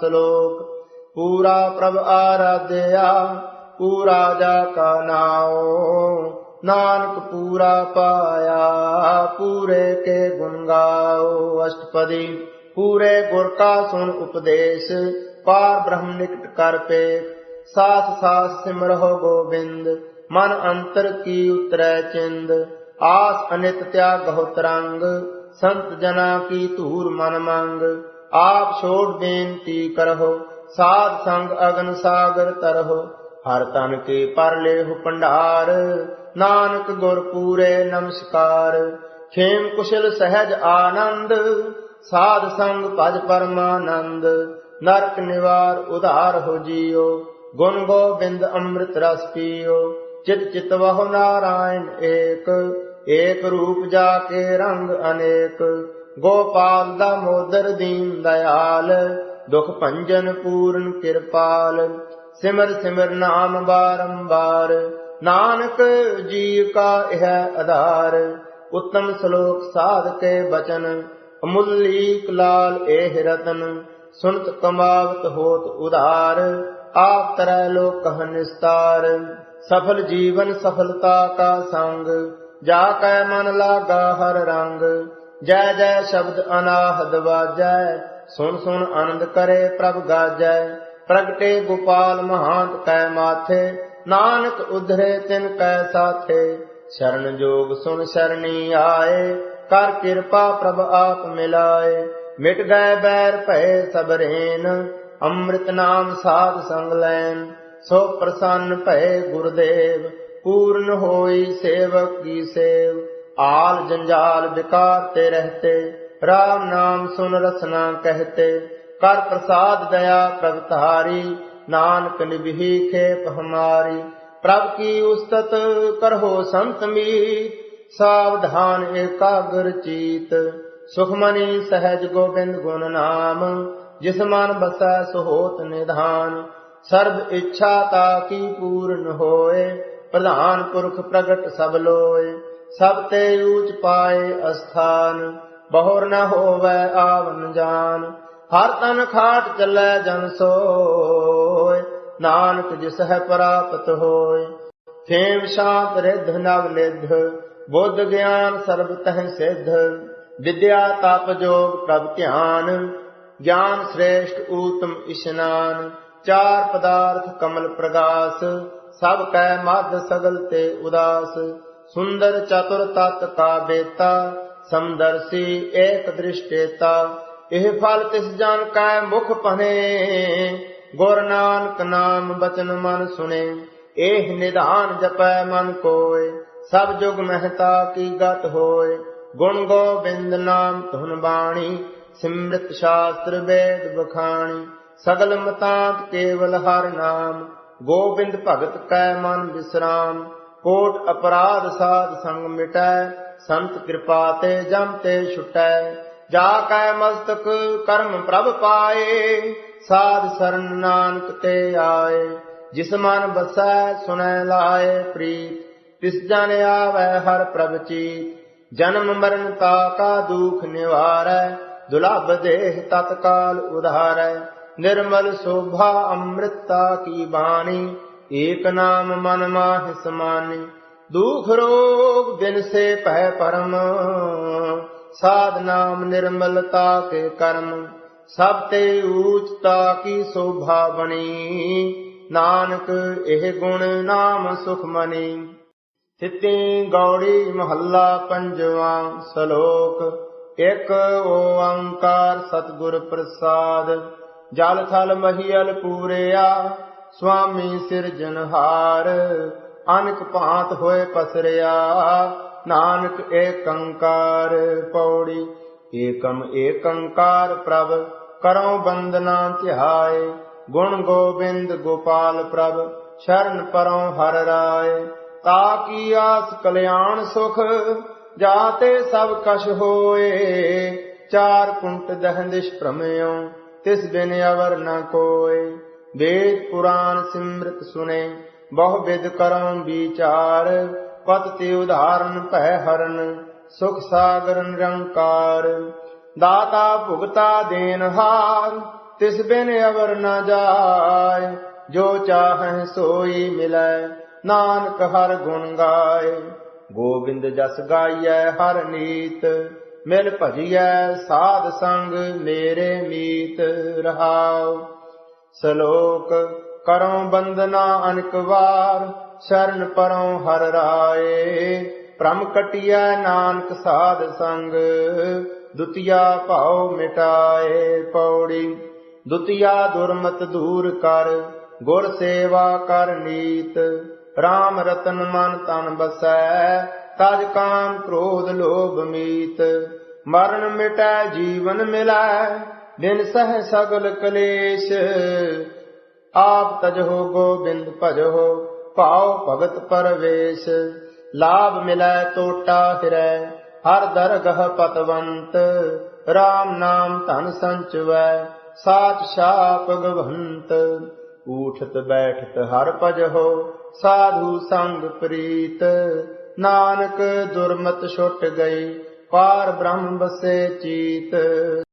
ਸ਼ਲੋਕ ਪੂਰਾ ਪ੍ਰਭ ਆਰਾਧਿਆ, ਪੂਰਾ ਜਾ ਕਾ ਨਾਉ। ਨਾਨਕ ਪੂਰਾ ਪਾਇਆ, ਪੂਰੇ ਕੇ ਗੁਣ ਗਾਓ। ਅਸ਼ਟਪਦੀ, ਪੂਰੇ ਗੁਰ ਕਾ ਸੁਨ ਉਪਦੇਸ਼, ਪਾਰ ਬ੍ਰਹਮ ਨਿਕਟ ਕਰ ਪੇ ਸਾਥ ਸਾਥ ਸਿਮਰਹੁ ਗੋਬਿੰਦ, ਮਨ ਅੰਤਰ ਕੀ ਉਤਰੈ ਚਿੰਦ। ਆਸ ਅਨਿਤ ਤਿਆਗਹੁ ਤਰੰਗ, ਸੰਤ ਜਨਾ ਕੀ ਧੂਰ ਮਨ ਮੰਗ। ਆਪ ਛੋੜ ਬੇਨਤੀ ਕਰਹੁ, ਸਾਧ ਸੰਗ ਅਗਨ ਸਾਗਰ ਤਰਹੁ। ਹਰ ਤਨ ਕੇ ਪਰ ਲੇਹੁ ਭੰਡਾਰ, ਨਾਨਕ ਗੁਰ ਪੂਰੇ ਨਮਸਕਾਰ। ਖੇਮ ਕੁਸ਼ਲ ਸਹਿਜ ਆਨੰਦ, ਸਾਧ ਸੰਗ ਭਜ ਪਰਮਾਨੰਦ। ਨਰਕ ਨਿਵਾਰ ਉਧਾਰ ਹੋ ਜੀਓ, ਗੁਣ ਗੋਬਿੰਦ ਅੰਮ੍ਰਿਤ ਰਸ ਪੀਓ। ਚਿਤ ਚਿਤ ਵਹੁ ਨਾਰਾਇਣ ਏਕ ਏਕ ਰੂਪ ਜਾ ਕੇ ਰੰਗ ਅਨੇਕ। ਗੋਪਾਲ ਦਾ ਮੋਦਰ ਦੀਨ ਦਇਆਲ, ਦੁਖ ਭੰਜਨ ਪੂਰਨ ਕਿਰਪਾਲ। ਸਿਮਰ ਸਿਮਰ ਨਾਮ ਬਾਰੰਬਾਰ, ਨਾਨਕ ਜੀ ਕਾ ਇਹ ਆਧਾਰ। ਉੱਤਮ ਸ਼ਲੋਕ ਸਾਧ ਕੇ ਬਚਨ, ਅਮੁੱਲੀਕ ਲਾਲ ਇਹ ਰਤਨ। ਸੁਨਤ ਕਮਾਵਤ ਹੋਤ ਉਧਾਰ, ਆਪ ਤਰੈ ਲੋਕ ਕਹ ਨਿਸਤਾਰ। ਸਫਲ ਜੀਵਨ ਸਫਲਤਾ ਕਾ ਸੰਗ, ਜਾ ਕੈ ਮਨ ਲਾਗਾ ਹਰ ਰੰਗ। ਜੈ ਜੈ ਸ਼ਬਦ ਅਨਾਹਦ ਵਾਜੈ ਸੁਨ ਸੁਣ ਆਨੰਦ ਕਰੇ ਪ੍ਰਭ ਗਾਜੈ। ਪ੍ਰਗਟੇ ਗੋਪਾਲ ਮਹਾਂਤ ਕੈ ਮਾਥੇ, ਨਾਨਕ ਉਧਰੇ ਤਿਨ ਕੈ ਸਾਥੇ। ਸ਼ਰਨ ਜੋਗ ਸੁਨ ਸ਼ਰਣੀ ਆਏ, ਕਰ ਕਿਰਪਾ ਪ੍ਰਭ ਆਪ ਮਿਲਾਏ। ਮਿਟ ਗਏ ਬੈਰ ਭੈ ਸਬਰੇਨ ਅੰਮ੍ਰਿਤ ਨਾਮ ਸਾਧ ਸੰਗ ਲੈਨ। ਸੋ ਪ੍ਰਸੰਨ ਭੈ ਗੁਰਦੇਵ, ਪੂਰਨ ਹੋਈ ਸੇਵਕ ਕੀ ਸੇਵ। ਆਲ ਜੰਜਾਲ ਵਿਕਾਰ ਤੇ ਰਹਤੇ, ਰਾਮ ਨਾਮ ਸੁਨ ਰਸਨਾ ਕਹਤੇ, ਕਰ ਪ੍ਰਸਾਦ ਦਇਆ ਪ੍ਰਭ ਤਾਰੀ ਨਾਨਕ ਨਿਭੀ ਖੇਪ ਹਮਾਰੀ। ਪ੍ਰਭ ਕੀ ਉਸਤਤ ਕਰਹੋ ਸੰਤ ਮੀਤ, ਸਾਵਧਾਨ ਏਕਾਗਰ ਚੀਤ। ਸੁਖਮਨੀ ਸਹਿਜ ਗੋਬਿੰਦ ਗੁਣ ਨਾਮ, ਜਿਸ ਮਨ ਬਸੈ ਸੋ ਹੋਤ ਨਿਧਾਨ। ਸਰਬ ਇੱਛਾ ਤਾ ਕੀ ਪੂਰਨ ਹੋਏ, ਪ੍ਰਧਾਨ ਪੁਰਖ ਪ੍ਰਗਟ ਸਭ ਤੇ ਊਚ ਪਾਏ ਅਸਥਾਨ, ਬਹੁਰ ਨ ਹੋਵੇ ਆਵਨ ਜਾਨ। ਹਰ ਤਨ ਖਾਟ ਚੱਲੈ ਜਨ ਸੋਏ, ਨਾਨਕ ਜਿਸ ਹੈ ਪ੍ਰਾਪਤ ਹੋਏ। ਖੇਮ ਸ਼ਾਂਤ ਰਿਧ ਨਵ ਨਿਧ, ਬੁੱਧ ਗਿਆਨ ਸਰਬ ਤਹਿ ਸਿਧ। ਵਿਦਿਆ ਤਪ ਜੋਗ ਪ੍ਰਭ ਧਿਆਨ, ਗਿਆਨ ਸ੍ਰੇਸ਼ਟ ਊਤਮ ਇਸ਼ਨਾਨ। ਚਾਰ ਪਦਾਰਥ ਕਮਲ ਪ੍ਰਗਾਸ, ਸਭ ਕੈ ਮਧ ਸਗਲ ਤੇ ਉਦਾਸ। ਸੁੰਦਰ ਚਤੁਰ ਤਤ ਕਾ ਬੇਤਾ ਸਮਦਰਸੀ ਏਕ ਦ੍ਰਿਸ਼ਟੇਤਾ। ਇਹ ਫਲ ਤਿਸ ਜਨ ਕੈ ਮੁਖ ਪਨੇ ਗੁਰ ਨਾਨਕ ਨਾਮ ਬਚਨ ਮਨ ਸੁਣੇ। ਇਹ ਨਿਧਾਨ ਜਪੈ ਮਨ ਕੋਏ, ਸਭ ਜੁਗ ਮਹਤਾ ਕੀ ਗਤ ਹੋਏ। ਗੁਣ ਗੋਬਿੰਦ ਨਾਮ ਧੁਨ ਬਾਣੀ, ਸਿਮਰਤ ਸ਼ਾਸਤਰ ਵੇਦ ਬਖਾਣੀ ਸਗਲ ਮਤਾਂਤ ਕੇਵਲ ਹਰ ਨਾਮ, ਗੋਬਿੰਦ ਭਗਤ ਕੈ ਮਨ ਵਿਸਰਾਮ ਕੋਟ ਅਪਰਾਧ ਸਾਧ ਸੰਗ ਮਿਟੈ, ਸੰਤ ਕਿਰਪਾ ਤੇ ਜਮ ਤੇ ਛੁਟੈ। ਜਾ ਕੈ ਮਸਤਕ ਕਰਮ ਪ੍ਰਭ ਪਾਏ, ਸਾਧ ਸਰਨ ਨਾਨਕ ਤੇ ਆਏ। ਜਿਸ ਮਨ ਬਸੈ ਸੁਨੈ ਲਾਏ ਪ੍ਰੀਤ, ਤਿਸ ਜਨ ਆਵੈ ਹਰ ਪ੍ਰਭ ਚੀਤ। ਜਨਮ ਮਰਨ ਤਾ ਕਾ ਦੁਖ ਨਿਵਾਰੈ, ਦੁਲਭ ਦੇਹ ਤਤਕਾਲ ਉਧਾਰੈ। ਨਿਰਮਲ ਸੋਭਾ ਅੰਮ੍ਰਿਤਾ ਕੀ ਬਾਣੀ ਏਕ ਨਾਮ ਮਨ ਮਾਹਿ ਸਮਾਨੀ, ਦੁਖ ਰੋਗ ਬਿਨ ਸੇ ਭੈ ਪਰਮ। ਸਾਧ ਨਾਮ ਨਿਰਮਲਤਾ ਕੇ ਕਰਮ, ਸਭ ਤੇ ਊਚਤਾ ਕੀ ਸੋਭਾ ਬਣੀ। ਨਾਨਕ ਇਹ ਗੁਣ ਨਾਮ ਸੁਖ ਮਨੀ। ਤਿਤੀ ਗੌੜੀ ਮਹੱਲਾ ਪੰਜਵਾ ਸ਼ਲੋਕ, ਇੱਕ ਓੰਕਾਰ ਸਤਿਗੁਰ ਪ੍ਰਸਾਦ। ਜਲ ਥਲ ਮਹੀਲ ਪੂਰਿਆ ਸੁਆਮੀ ਸਿਰਜਨਹਾਰ ਅਨਕ ਭਾਂਤ ਹੋਏ ਪਸਰਿਆ, ਨਾਨਕ ਏਕੰਕਾਰ ਪੌੜੀ। ਏਕਮ ਏਕੰਕਾਰ ਪ੍ਰਭ, ਕਰਉ ਬੰਦਨਾ ਧਿਆਏ ਗੁਣ ਗੋਬਿੰਦ ਗੋਪਾਲ ਪ੍ਰਭ, ਸ਼ਰਨ ਪਰਉ ਹਰ ਰਾਏ। ਤਾ ਕੀ ਆਸ ਕਲਿਆਣ ਸੁਖ, ਜਾਤੇ ਸਭ ਕਛ ਹੋਏ। ਚਾਰ ਕੁੰਟ ਦਹੰਦਿਸ਼ ਭ੍ਰਮਿਓ ਤਿਸ ਬਿਨ ਅਵਰ ਨ ਕੋਏ। ਵੇਦ ਪੁਰਾਨ ਸਿਮਰਤ ਸੁਨੇ ਬਹੁ ਵਿਦ ਕਰਮ ਵਿਚਾਰ, ਪਤ ਤੇ ਉਧਾਰਨ ਭੈ ਹਰਨ, ਸੁਖ ਸਾਗਰ ਨਿਰੰਕਾਰ। ਦਾਤਾ ਭੁਗਤਾ ਦੇਨ ਹਾਰ, ਤਿਸ ਬਿਨ ਅਵਰ ਨ ਜਾਏ, ਜੋ ਚਾਹੈ ਸੋਈ ਮਿਲੈ, ਨਾਨਕ ਹਰ ਗੁਣ ਗਾਏ। ਗੋਬਿੰਦ ਜਸ ਗਾਈਐ ਹਰ ਨੀਤ, ਮਿਲ ਭਜੀਐ ਸਾਧ ਸੰਗ ਮੇਰੇ ਮੀਤ ਰਹਾਉ। ਸ਼ਲੋਕ ਕਰਉ ਬੰਦਨਾ ਅਨਕ ਵਾਰ, ਸ਼ਰਨ ਪਰਉ ਹਰ ਰਾਏ। ਭ੍ਰਮ ਕਟਿਐ ਨਾਨਕ ਸਾਧ ਸੰਗ, ਦੁਤੀਆ ਭਾਉ ਮਿਟਾਏ ਪੌੜੀ। ਦੁਤੀਆ ਦੁਰਮਤ ਦੂਰ ਕਰ, ਗੁਰ ਸੇਵਾ ਕਰ ਨੀਤ। RAM ਰਤਨ ਮਨ ਤਨ ਬਸੈ, ਤਜ ਕਾਮ ਕ੍ਰੋਧ ਲੋਭ ਮੀਤ। ਮਰਨ ਮਿਟੈ ਜੀਵਨ ਮਿਲੈ ਬਿਨ ਸਹਿ ਸਗਲ ਕਲੇਸ਼, ਆਪ ਤਜਹੁ ਗੋਬਿੰਦ ਭਜਹੁ ਭਾਉ ਭਗਤ ਪਰਵੇਸ਼। ਲਾਭ ਮਿਲੈ ਟੋਟਾ ਹਿਰੈ ਹਰ ਦਰਗਹ ਪਤਵੰਤ। RAM ਨਾਮ ਧਨ ਸੰਚਵੈ ਸਾਚ ਸ਼ਾ ਭਗਵੰਤ। ਊਠਤ ਬੈਠਤ ਹਰ ਭਜਹੁ ਸਾਧੂ ਸੰਗ ਪ੍ਰੀਤ। ਨਾਨਕ ਦੁਰਮਤ ਛੁਟ ਗਈ, ਪਾਰ ਬ੍ਰਹਮ ਬਸੇ ਚੀਤ।